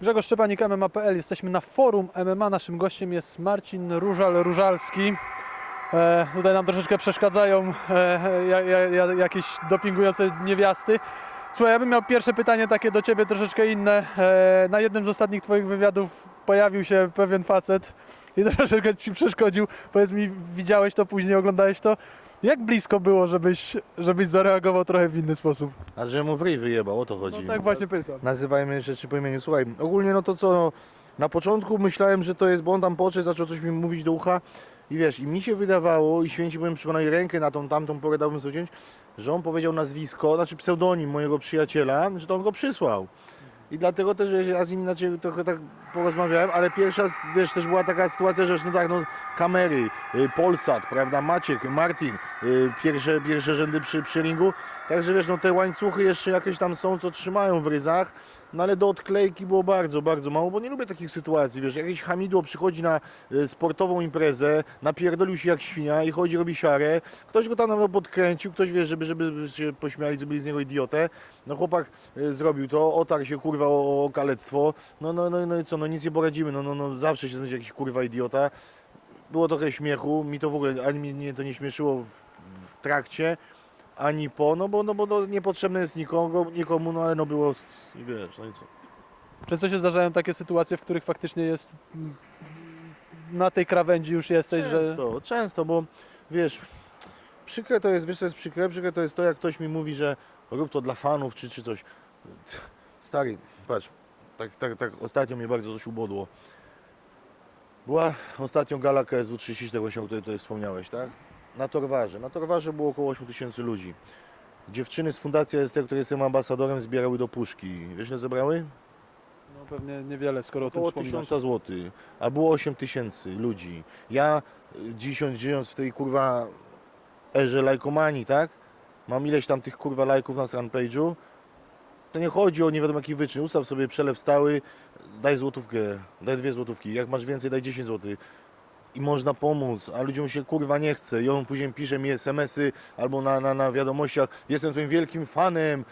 Grzegorz Szczepanik, MMA.pl. Jesteśmy na forum MMA. Naszym gościem jest Marcin Różal-Różalski. E, tutaj nam troszeczkę przeszkadzają e, ja, ja, ja, jakieś dopingujące niewiasty. Słuchaj, ja bym miał pierwsze pytanie takie do Ciebie, troszeczkę inne. E, na jednym z ostatnich Twoich wywiadów pojawił się pewien facet i troszeczkę Ci przeszkodził. Powiedz mi, widziałeś to później, oglądałeś to? Jak blisko było, żebyś, żebyś zareagował trochę w inny sposób? A że mu w ryj wyjebał, o to chodzi. No tak właśnie pytam. Nazywajmy rzeczy po imieniu. Słuchaj, ogólnie no to co, no, na początku myślałem, że to jest, bo on tam podszedł, zaczął coś mi mówić do ucha i wiesz, i mi się wydawało, i święci byłem przekonani, rękę na tą tamtą porę dałbym sobie wziąć, że on powiedział nazwisko, znaczy pseudonim mojego przyjaciela, że to on go przysłał. I dlatego też wiesz, ja z nim inaczej trochę tak porozmawiałem, ale pierwsza, wiesz, też była taka sytuacja, że no tak, no kamery, y, Polsat, prawda, Maciek, Martin, y, pierwsze, pierwsze rzędy przy, przy ringu, także wiesz, no te łańcuchy jeszcze jakieś tam są, co trzymają w ryzach, no ale do odklejki było bardzo, bardzo mało, bo nie lubię takich sytuacji, wiesz, jakieś hamidło przychodzi na y, sportową imprezę, napierdolił się jak świnia i chodzi, robi siarę, ktoś go tam nawet podkręcił, ktoś, wiesz, żeby, żeby się pośmiali, zrobili z niego idiotę, no chłopak y, zrobił to, otarł się kurwa o, o kalectwo, no, no, no, no i co, no nic nie poradzimy, no, no, no zawsze się znajdzie jakiś kurwa idiota, było trochę śmiechu, mi to w ogóle, ani mnie to nie śmieszyło w, w trakcie, ani po, no bo, no bo no, niepotrzebne jest nikogo, nikomu, no ale no było, i wiesz, no i co. Często się zdarzają takie sytuacje, w których faktycznie jest mm, na tej krawędzi już jesteś, że Często, często, bo wiesz, przykre to jest, wiesz co jest przykre? Przykre to jest to, jak ktoś mi mówi, że rób to dla fanów, czy, czy coś. Stary, patrz, tak, tak, tak ostatnio mnie bardzo coś ubodło. Była ostatnio gala KSW 34, właśnie o której tutaj wspomniałeś, tak? Na Torwarze. Na Torwarze było około 8 tysięcy ludzi. Dziewczyny z Fundacji ST, której jestem ambasadorem, zbierały do puszki. Wiesz, ile zebrały? no pewnie niewiele, skoro o tym Około wspominasz. 1000 zł, a było 8 tysięcy ludzi. Ja y, dzisiaj żyjąc w tej kurwa erze lajkomanii, tak? Mam ileś tam tych kurwa lajków na fanpage'u. To nie chodzi o nie wiadomo jaki wyczyn. Ustaw sobie przelew stały, daj złotówkę, daj dwie złotówki. Jak masz więcej, daj 10 zł. I można pomóc, a ludziom się kurwa nie chce. I on później pisze mi SMS-y albo na, na, na wiadomościach, jestem twoim wielkim fanem.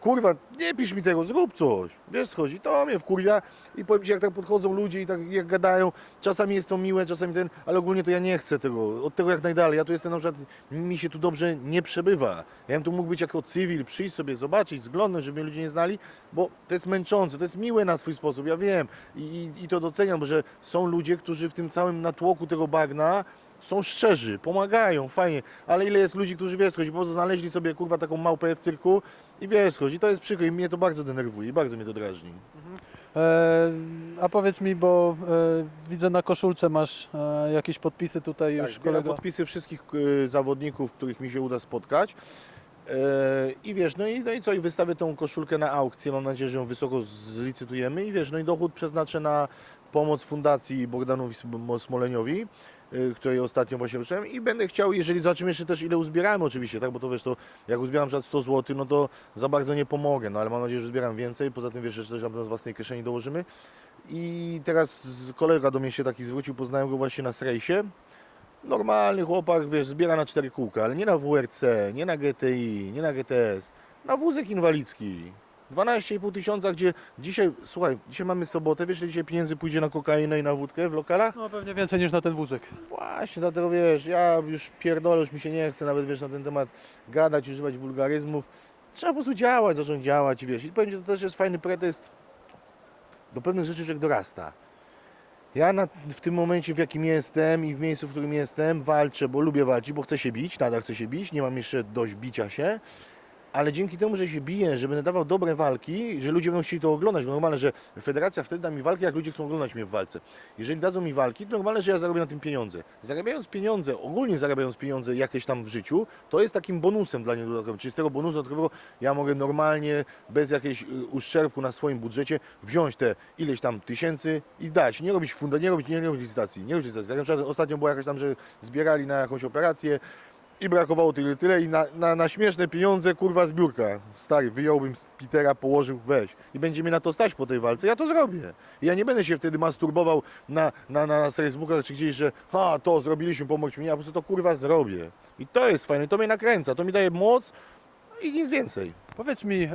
Kurwa, nie pisz mi tego, zrób coś. Wiesz, schodzi, to mnie wkurwia i powiem ci, jak tak podchodzą ludzie i tak jak gadają, czasami jest to miłe, czasami ten, ale ogólnie to ja nie chcę tego, od tego jak najdalej. Ja tu jestem na przykład, mi się tu dobrze nie przebywa. Ja bym tu mógł być jako cywil, przyjść sobie, zobaczyć, zglądnąć, żeby mnie ludzie nie znali, bo to jest męczące, to jest miłe na swój sposób, ja wiem i, i, i to doceniam, że są ludzie, którzy w tym całym natłoku tego bagna są szczerzy, pomagają, fajnie, ale ile jest ludzi, którzy wiesz, chodzi, po prostu znaleźli sobie kurwa taką małpę w cyrku i wiesz, chodzi, to jest przykre i mnie to bardzo denerwuje i bardzo mnie to drażni. E, a powiedz mi, bo e, widzę na koszulce masz e, jakieś podpisy tutaj Tak, już zbieram kolega. podpisy wszystkich y, zawodników, których mi się uda spotkać. E, I wiesz, no i, no i co, i wystawię tą koszulkę na aukcję, mam nadzieję, że ją wysoko zlicytujemy i wiesz, no i dochód przeznaczę na pomoc Fundacji Bogdanowi Sm- Smoleniowi, y, której ostatnio właśnie ruszyłem i będę chciał, jeżeli zobaczymy jeszcze też ile uzbieramy oczywiście, tak, bo to wiesz, to jak uzbieram przykład 100 zł, no to za bardzo nie pomogę, no ale mam nadzieję, że zbieram więcej, poza tym wiesz, że też tam z własnej kieszeni dołożymy. I teraz kolega do mnie się taki zwrócił, poznałem go właśnie na Srejsie. Normalny chłopak, wiesz, zbiera na cztery kółka, ale nie na WRC, nie na GTI, nie na GTS, na wózek inwalidzki. 12,5 tysiąca, gdzie dzisiaj, słuchaj, dzisiaj mamy sobotę, wiesz, ile dzisiaj pieniędzy pójdzie na kokainę i na wódkę w lokalach? No pewnie więcej niż na ten wózek. Właśnie, dlatego wiesz, ja już pierdolę, już mi się nie chce nawet, wiesz, na ten temat gadać, używać wulgaryzmów. Trzeba po prostu działać, zacząć działać i wiesz, i powiem ci, to też jest fajny pretekst do pewnych rzeczy, że jak dorasta. Ja na, w tym momencie, w jakim jestem i w miejscu, w którym jestem, walczę, bo lubię walczyć, bo chcę się bić, nadal chcę się bić, nie mam jeszcze dość bicia się, ale dzięki temu, że się biję, że będę dawał dobre walki, że ludzie będą chcieli to oglądać, bo normalne, że federacja wtedy da mi walki, jak ludzie chcą oglądać mnie w walce. Jeżeli dadzą mi walki, to normalne, że ja zarobię na tym pieniądze. Zarabiając pieniądze, ogólnie zarabiając pieniądze jakieś tam w życiu, to jest takim bonusem dla niego dodatkowym. Czyli z tego bonusu dodatkowego ja mogę normalnie, bez jakiegoś y, uszczerbku na swoim budżecie, wziąć te ileś tam tysięcy i dać. Nie robić funda, nie robić, nie robić licytacji. Nie robić licytacji. Tak na przykład ostatnio była jakaś tam, że zbierali na jakąś operację, i brakowało tyle, tyle i na, na, na śmieszne pieniądze, kurwa, zbiórka. Stary, wyjąłbym z Petera, położył, weź. I będzie mi na to stać po tej walce, ja to zrobię. I ja nie będę się wtedy masturbował na, na, na, na Facebookach czy gdzieś, że ha, to zrobiliśmy, pomóż mi. Ja po prostu to kurwa zrobię. I to jest fajne, to mnie nakręca, to mi daje moc i nic więcej. Powiedz mi, e,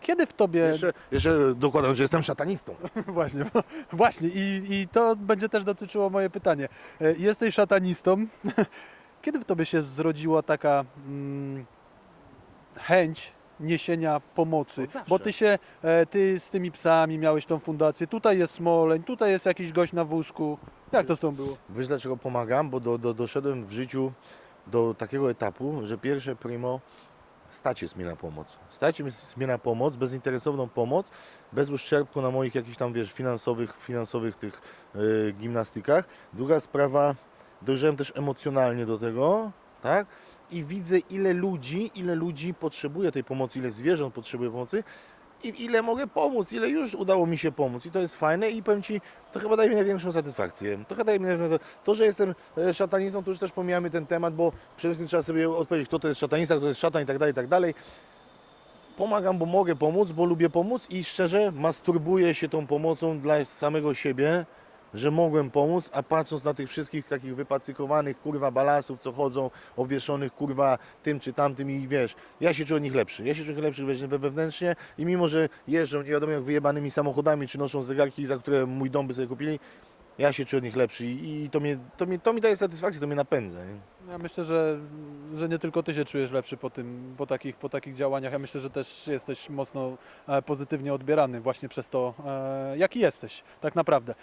Kiedy w tobie... Jeszcze, jeszcze dokładam, że jestem szatanistą. Właśnie, bo- właśnie i, i to będzie też dotyczyło moje pytanie. E, Jesteś szatanistą. Kiedy w tobie się zrodziła taka mm, chęć niesienia pomocy? Od zawsze. Bo ty się, e, ty z tymi psami miałeś tą fundację, tutaj jest Smoleń, tutaj jest jakiś gość na wózku. Jak to z tą było? Wiesz dlaczego pomagam? Bo do, do, doszedłem w życiu do takiego etapu, że pierwsze primo stać jest mi na pomoc. Stać jest mi na pomoc, bezinteresowną pomoc, bez uszczerbku na moich jakichś tam, wiesz, finansowych, finansowych tych yy, gimnastykach. Druga sprawa, dojrzałem też emocjonalnie do tego, tak? I widzę ile ludzi, ile ludzi potrzebuje tej pomocy, ile zwierząt potrzebuje pomocy i ile mogę pomóc, ile już udało mi się pomóc. I to jest fajne i powiem Ci, to chyba daje mi największą satysfakcję. To chyba daje mi największą To, że jestem e, szatanistą, to już też pomijamy ten temat, bo przede wszystkim trzeba sobie odpowiedzieć, kto to jest szatanista, kto to jest szatan i tak dalej, i tak dalej. Pomagam, bo mogę pomóc, bo lubię pomóc i szczerze masturbuję się tą pomocą dla samego siebie, że mogłem pomóc, a patrząc na tych wszystkich takich wypacykowanych kurwa balasów, co chodzą, obwieszonych kurwa tym czy tamtym i wiesz, ja się czuję od nich lepszy. Ja się czuję lepszy we- wewnętrznie i mimo, że jeżdżą nie wiadomo jak wyjebanymi samochodami, czy noszą zegarki, za które mój dom by sobie kupili, ja się czuję od nich lepszy i i to, mnie, to, mnie, to mi daje satysfakcję, to mnie napędza. Nie? Ja myślę, że, że nie tylko ty się czujesz lepszy po, tym, po, takich, po takich działaniach. Ja myślę, że też jesteś mocno e, pozytywnie odbierany właśnie przez to, e, jaki jesteś tak naprawdę.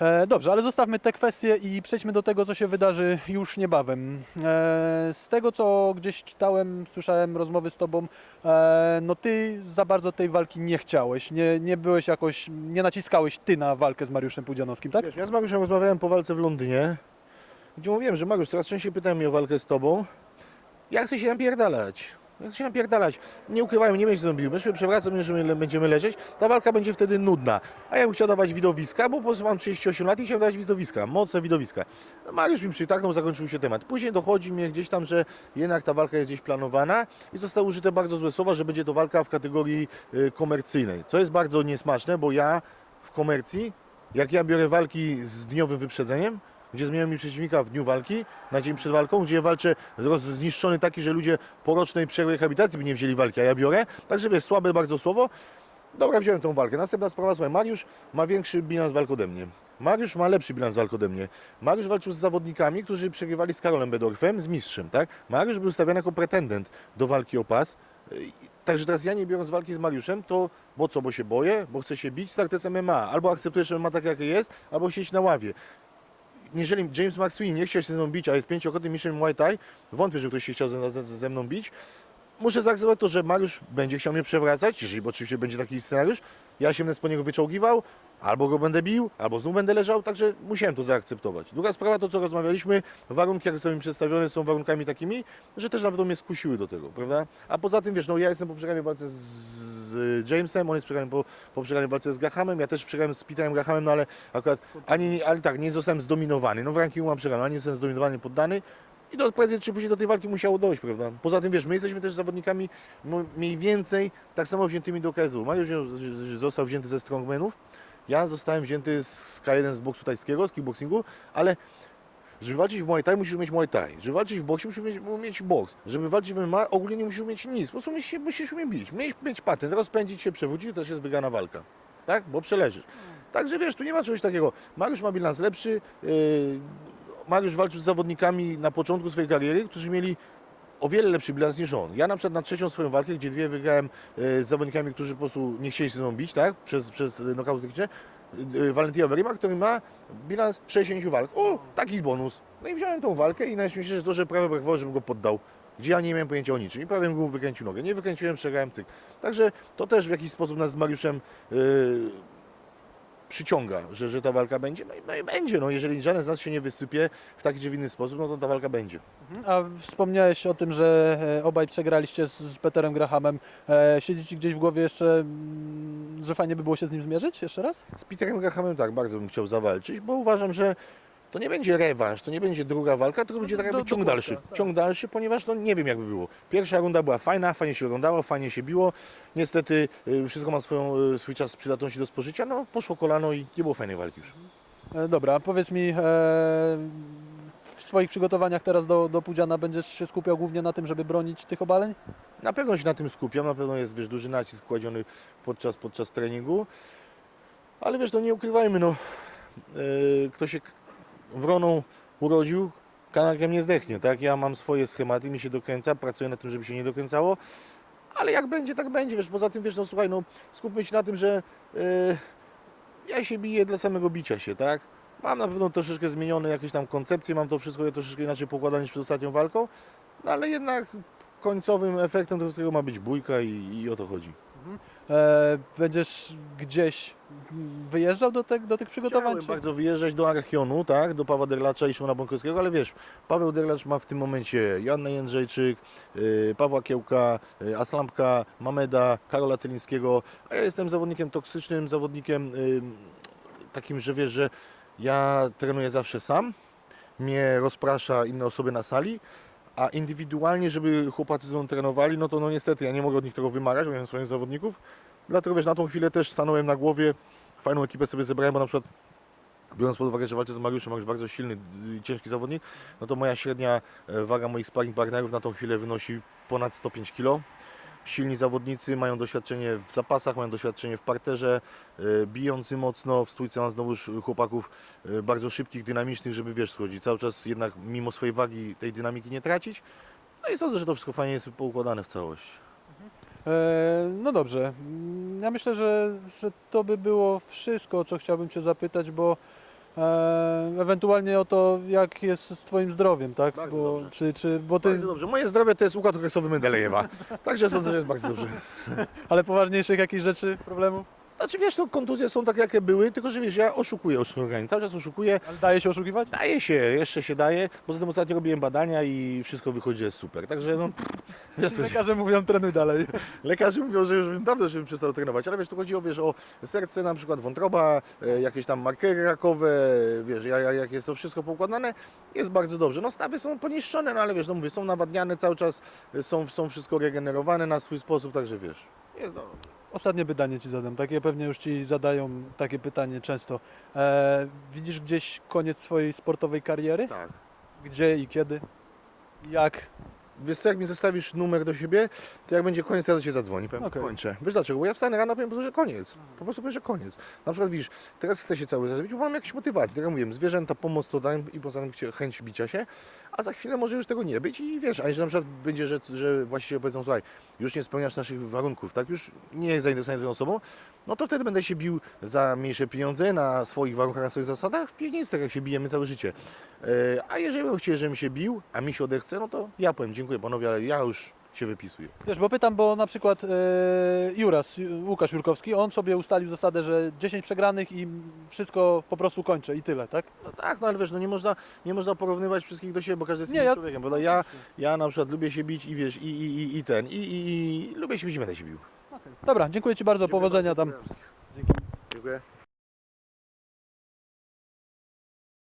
E, Dobrze, ale zostawmy te kwestie i przejdźmy do tego, co się wydarzy już niebawem. Z tego, co gdzieś czytałem, słyszałem rozmowy z tobą, no ty za bardzo tej walki nie chciałeś, nie, nie byłeś jakoś, nie naciskałeś ty na walkę z Mariuszem Pudzianowskim, tak? Wiesz, ja z Mariuszem rozmawiałem po walce w Londynie, gdzie mówiłem, że Mariusz, coraz częściej pytałem mnie o walkę z tobą. Ja chcę się napierdalać. Ja chcę się napierdalać. Nie ukrywajmy, nie będzie zrobił. Myśmy przewracamy, że my będziemy leżeć. Ta walka będzie wtedy nudna. A ja bym chciał dawać widowiska, bo po prostu mam 38 lat i chciałem dawać widowiska. Mocne widowiska. Mariusz mi przytaknął, zakończył się temat. Później dochodzi mnie gdzieś tam, że jednak ta walka jest gdzieś planowana i zostały użyte bardzo złe słowa, że będzie to walka w kategorii y, komercyjnej. Co jest bardzo niesmaczne, bo ja w komercji, jak ja biorę walki z dniowym wyprzedzeniem, gdzie zmieniają mi przeciwnika w dniu walki, na dzień przed walką, gdzie walczę zniszczony taki, że ludzie po rocznej rehabilitacji by nie wzięli walki, a ja biorę. Także wiesz, słabe bardzo słowo. Dobra, wziąłem tą walkę. Następna sprawa, słuchaj, Mariusz ma większy bilans walk ode mnie. Mariusz ma lepszy bilans walk ode mnie. Mariusz walczył z zawodnikami, którzy przegrywali z Karolem Bedorfem, z mistrzem, tak? Mariusz był stawiany jako pretendent do walki o pas. Także teraz ja nie biorąc walki z Mariuszem, to bo co, bo się boję, bo chcę się bić, tak to jest MMA. Albo akceptujesz MMA tak jak jest, albo siedzieć na ławie jeżeli James McSween nie chciał się ze mną bić, a jest pięciokrotnym mistrzem Muay Thai, wątpię, że ktoś się chciał ze, ze, ze mną bić, muszę zaakceptować to, że Mariusz będzie chciał mnie przewracać, jeżeli oczywiście będzie taki scenariusz, ja się będę po niego wyczołgiwał, albo go będę bił, albo znów będę leżał, także musiałem to zaakceptować. Druga sprawa, to co rozmawialiśmy, warunki, jak są mi przedstawione, są warunkami takimi, że też nawet mnie skusiły do tego, prawda? A poza tym, wiesz, no ja jestem po przegranej walce z, Jamesem, on jest przegrany po, po przegranej walce z Grahamem, ja też przegrałem z Peterem Grahamem, no ale akurat ani, ale tak, nie zostałem zdominowany, no w rankingu mam przegraną, ani nie zostałem zdominowany, poddany, i do, prędzej czy później do tej walki musiało dojść, prawda? Poza tym, wiesz, my jesteśmy też zawodnikami mniej więcej tak samo wziętymi do KSW. Mariusz został wzięty ze strongmanów, ja zostałem wzięty z K1 z boksu tajskiego, z kickboxingu, ale żeby walczyć w Muay Thai musisz umieć Muay Thai. Żeby walczyć w boksie musisz umieć boks. Żeby walczyć w MMA ogólnie nie musisz umieć nic. Po prostu musisz, musisz bić. Mieć, mieć patent, rozpędzić się, przewrócić, to też jest wygrana walka. Tak? Bo przeleżysz. Także wiesz, tu nie ma czegoś takiego. Mariusz ma bilans lepszy. Yy, Mariusz walczył z zawodnikami na początku swojej kariery, którzy mieli o wiele lepszy bilans niż on. Ja na przykład na trzecią swoją walkę, gdzie dwie wygrałem e, z zawodnikami, którzy po prostu nie chcieli się mną bić, tak? Przez, przez knockout techniczne. e, Valentina Verima, który ma bilans 60 walk. O, taki bonus. No i wziąłem tą walkę i najśmieszniejsze jest to, że prawie brakowało, żebym go poddał. Gdzie ja nie miałem pojęcia o niczym i prawie mu wykręcił nogę. Nie wykręciłem, przegrałem cyk. Także to też w jakiś sposób nas z Mariuszem e, przyciąga, że, że ta walka będzie. No i, no i będzie. No, jeżeli żaden z nas się nie wysypie w taki czy w inny sposób, no to ta walka będzie. A wspomniałeś o tym, że e, obaj przegraliście z, z Peterem Grahamem. E, siedzi ci gdzieś w głowie jeszcze, mm, że fajnie by było się z nim zmierzyć jeszcze raz? Z Peterem Grahamem tak, bardzo bym chciał zawalczyć, bo uważam, że to nie będzie rewanż, to nie będzie druga walka, tylko będzie tak jakby ciąg dalszy. tak. Ciąg dalszy, ponieważ no nie wiem jakby było. Pierwsza runda była fajna, fajnie się oglądało, fajnie się biło. Niestety y, wszystko ma swoją, y, swój czas przydatności do spożycia, no poszło kolano i nie było fajnej walki już. E, dobra, powiedz mi, e, w swoich przygotowaniach teraz do, do Pudziana będziesz się skupiał głównie na tym, żeby bronić tych obaleń? Na pewno się na tym skupiam, na pewno jest wiesz, duży nacisk kładziony podczas, podczas treningu. Ale wiesz, no nie ukrywajmy, no, yy, kto się k- wroną urodził, kanakiem nie zdechnie, tak? Ja mam swoje schematy, mi się dokręca, pracuję nad tym, żeby się nie dokręcało, ale jak będzie, tak będzie, wiesz, poza tym, wiesz, no słuchaj, no skupmy się na tym, że yy, ja się biję dla samego bicia się, tak? Mam na pewno troszeczkę zmienione jakieś tam koncepcje, mam to wszystko troszeczkę inaczej pokładane niż przed ostatnią walką, no ale jednak końcowym efektem tego wszystkiego ma być bójka i, i o to chodzi. E, będziesz gdzieś wyjeżdżał do, te, do tych przygotowań? Chciałem Czy... bardzo wyjeżdżać do Archionu, tak, do Pawła Derlacza i Szymona Bąkowskiego, ale wiesz, Paweł Derlacz ma w tym momencie Joannę Jędrzejczyk, yy, Pawła Kiełka, yy, Aslampka, Mameda, Karola Celińskiego, a ja jestem zawodnikiem toksycznym, zawodnikiem takim, że wiesz, że ja trenuję zawsze sam, mnie rozprasza inne osoby na sali, a indywidualnie, żeby chłopacy ze mną trenowali, no to no niestety ja nie mogę od nich tego wymagać, bo mam swoich zawodników, dlatego wiesz, na tą chwilę też stanąłem na głowie, fajną ekipę sobie zebrałem, bo na przykład biorąc pod uwagę, że walczę z Mariuszem, Mariusz bardzo silny i ciężki zawodnik, no to moja średnia e, waga moich sparring partnerów na tą chwilę wynosi ponad 105 kg. Silni zawodnicy mają doświadczenie w zapasach, mają doświadczenie w parterze, e, bijący mocno, w stójce mam znowuż chłopaków e, bardzo szybkich, dynamicznych, żeby wiesz, schodzić cały czas jednak mimo swojej wagi tej dynamiki nie tracić. No i sądzę, że to wszystko fajnie jest poukładane w całość. E, no dobrze. Mm, Ja myślę, że, że to by było wszystko, o co chciałbym Cię zapytać, bo ewentualnie o to, jak jest z Twoim zdrowiem, tak? Bardzo bo, dobrze. czy, czy, bo ty, Bardzo dobrze. Moje zdrowie to jest układ okresowy Mendelejewa. Także sądzę, że jest bardzo dobrze. ale poważniejszych jakichś rzeczy, problemów? Znaczy wiesz, no kontuzje są tak jakie były, tylko że wiesz, ja oszukuję oszukiwanie, cały czas oszukuję, Ale daje się oszukiwać? daje się, jeszcze się daje, poza tym ostatnio robiłem badania i wszystko wychodzi, jest super, także no, wiesz co, Lekarze mówią, trenuj dalej. lekarze mówią, że już bym dawno żebym przestał trenować, ale wiesz, tu chodzi o, wiesz, o serce, na przykład wątroba, e, jakieś tam markery rakowe, wiesz, ja- ja- jak jest to wszystko poukładane, jest bardzo dobrze, no stawy są poniszczone, no ale wiesz, no mówię, są nawadniane cały czas, e, są, są wszystko regenerowane na swój sposób, także wiesz, jest dobrze. Ostatnie pytanie Ci zadam, takie pewnie już Ci zadają takie pytanie często. E, widzisz gdzieś koniec swojej sportowej kariery? Tak. Gdzie i kiedy? Jak? Wiesz co, jak mi zostawisz numer do siebie, to jak będzie koniec, to ja do Cię zadzwoni, powiem, Okej. kończę. Wiesz dlaczego? Bo ja wstanę rano, powiem, po prostu, że koniec. Po prostu powiem, że koniec. Na przykład widzisz, teraz chcę się cały czas zrobić, bo mam jakieś motywacje. Tak jak mówiłem, zwierzęta, pomoc to dają i poza tym chcie- chęć bicia się, a za chwilę może już tego nie być i wiesz, a jeżeli na przykład będzie, że, że właściwie powiedzą, słuchaj, już nie spełniasz naszych warunków, tak, już nie jest zainteresowany tą osobą, no to wtedy będę się bił za mniejsze pieniądze, na swoich warunkach, na swoich zasadach, w piwnicy, tak jak się bijemy całe życie. E, A jeżeli bym chciał, żebym się bił, a mi się odechce, no to ja powiem dziękuję panowie, ale ja już się wypisuję. Wiesz, bo pytam, bo na przykład e, Juras, Ju- Łukasz Jurkowski, on sobie ustalił zasadę, że 10 przegranych i wszystko po prostu kończę i tyle, tak? No tak, no ale wiesz, no nie można, nie można porównywać wszystkich do siebie, bo każdy jest Nie, innym ja- człowiekiem. Prawda? Ja, ja na przykład lubię się bić i wiesz, i, i, i, i ten, i, i, i lubię się bić i będę się bił. Dobra, dziękuję Ci bardzo, Dziękuję powodzenia tam. dziękuję. Dzięki. Dziękuję.